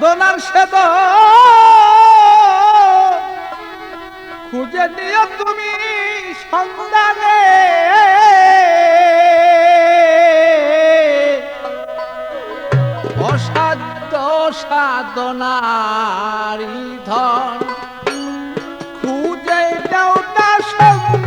দোনার সেদ। খুঁজে নিও তুমি সন্ধানে। অসাধ্য সাধনারি ধন খুঁজে দাও না সন্ধানে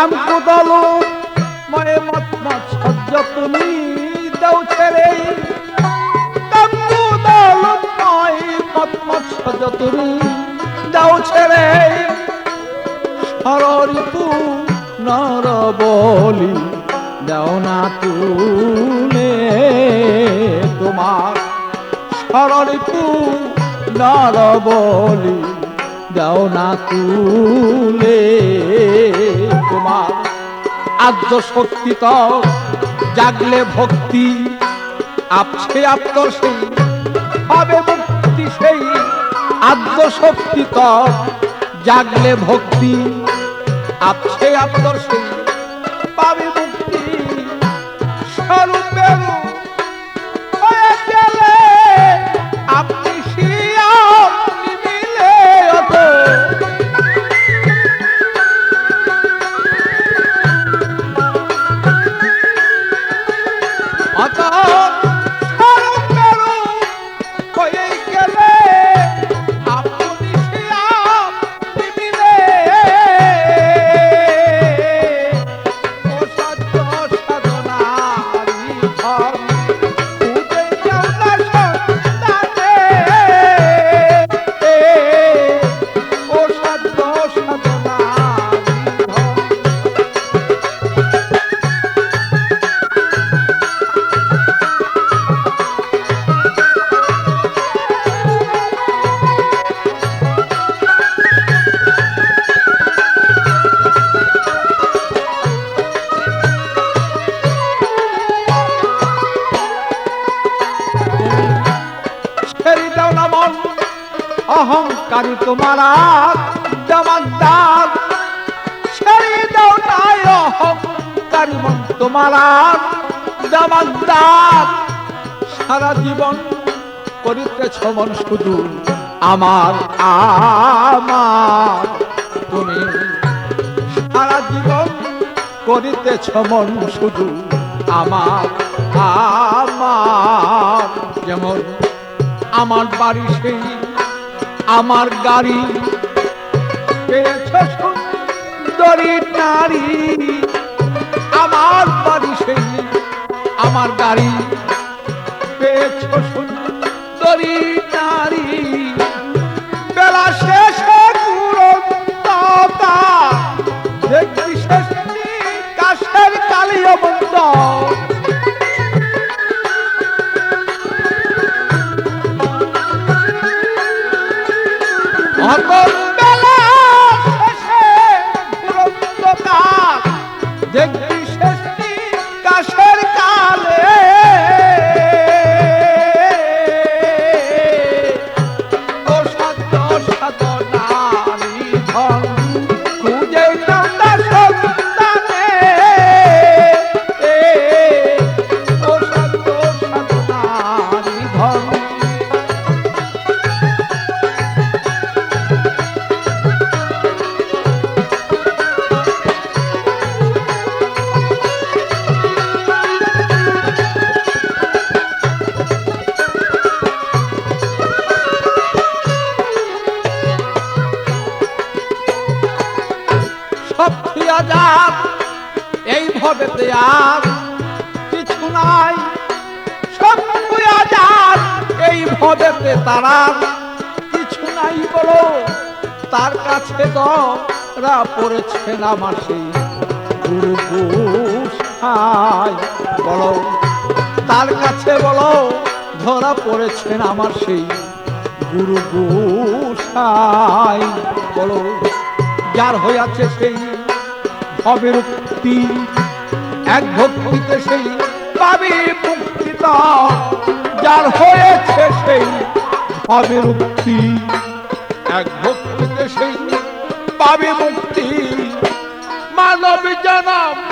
কাম কুদলু ময়ে মত সহ্য তুমি দাও ছেড়ে। কাম কুদলু ময়ে মত মত সহ্য তুমি দাও ছেড়ে। সররিপু নর বলি না তুলে তোমার। নর বলি দাও না তুলে তোমার আদ্য শক্তি তো জাগলে ভক্তি, আপসে আত্মর হবে মুক্তি সেই আদ্য শক্তি তো জাগলে ভক্তি, আপসে আত্মর তোমার জমাদার ছেড়ে দাও জমাদার সারা জীবন করিতেছ মন শুধু আমার আমার। তুমি সারা জীবন করিতেছ মন শুধু আমার আমার। যেমন আমার বাড়ি সেই আমার গাড়ি পেয়েছ নারী। আমার বাড়ি সেই আমার গাড়ি পেয়েছ সুন্দরী নারী। এই আর কিছু নাই। সব থিয়া যাক এই ভবেতে তারা। কিছু নাই বলো, তার কাছে দরা পড়েছেন আমার সেই গুরু বলো, তার কাছে বলো, ধরা পড়েছেন আমার সেই গুরু গোসাই বলো, যার হইয়াছে সেই ভবের মুক্তি এক ভক্তিতে সেই পাবি মুক্তি তার। যার হয়েছে সেই পাবে মুক্তি এক ভক্তিতে সেই পাবে মুক্তি, মানব জনম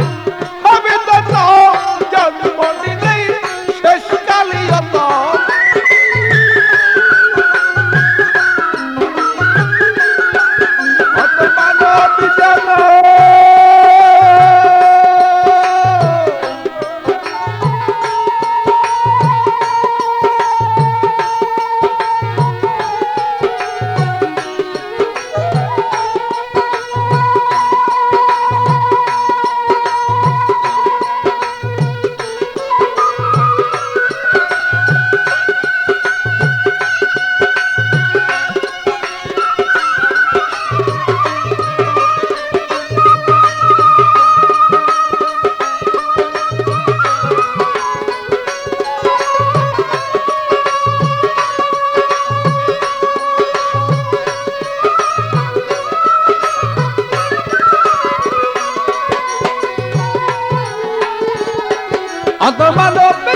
অতমানব জাতম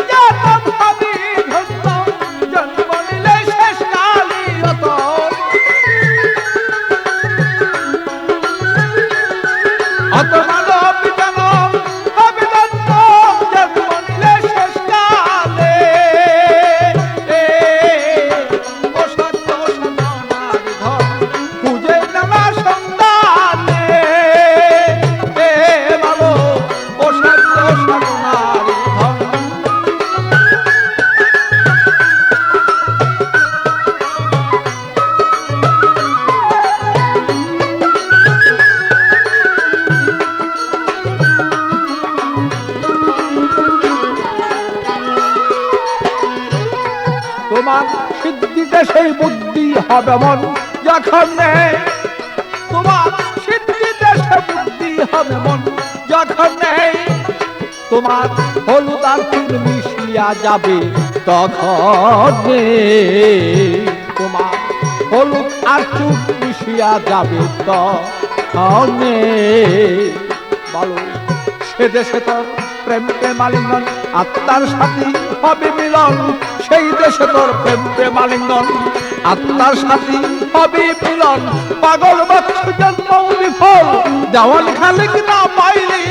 হবে মন যখন তোমার সিদ্ধিতে সে বুদ্ধি হবে মন, যখন তোমার হলুদ আর চুন মিশিয়া যাবে, তখন তোমার হলুদ আর চুন মিশিয়া যাবে, তখন বলো, সে দেশে তোর প্রেম প্রেমালিঙ্গন আত্মার সাথী হবে মিলন, সেই দেশে তোর প্রেম প্রেমালিঙ্গন আত্মার সাথী হবে মিলন পাগল বাচ্চু জন্ম বিফল দেওয়াল খালিক না পাইলি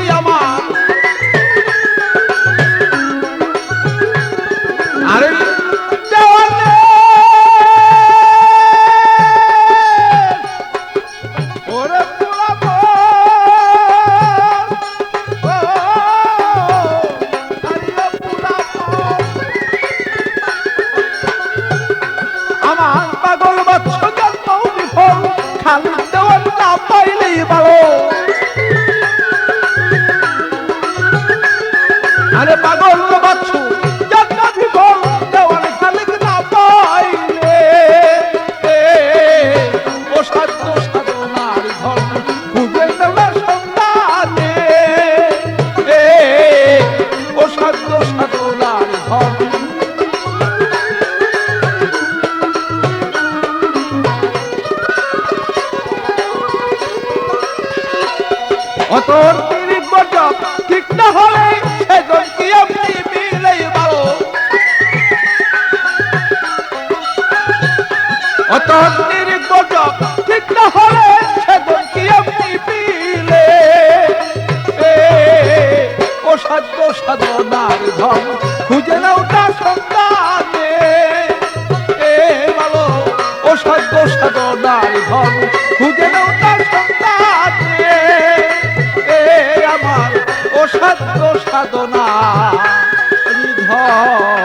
অতর তিরিক গজব ঠিক না হলে সেজন কি আপনি মিলেই ভালো? অতন্ত্রের গজব ঠিক না হলে সেজন কি আপনি মিলে? অসাধ্য সাধনার ধন খুঁজে নাও তার সন্তানে। এ, ভালো অসাধ্য সাধনার ধন খুঁজে নাও অসাধ্য সাধনা হৃদয়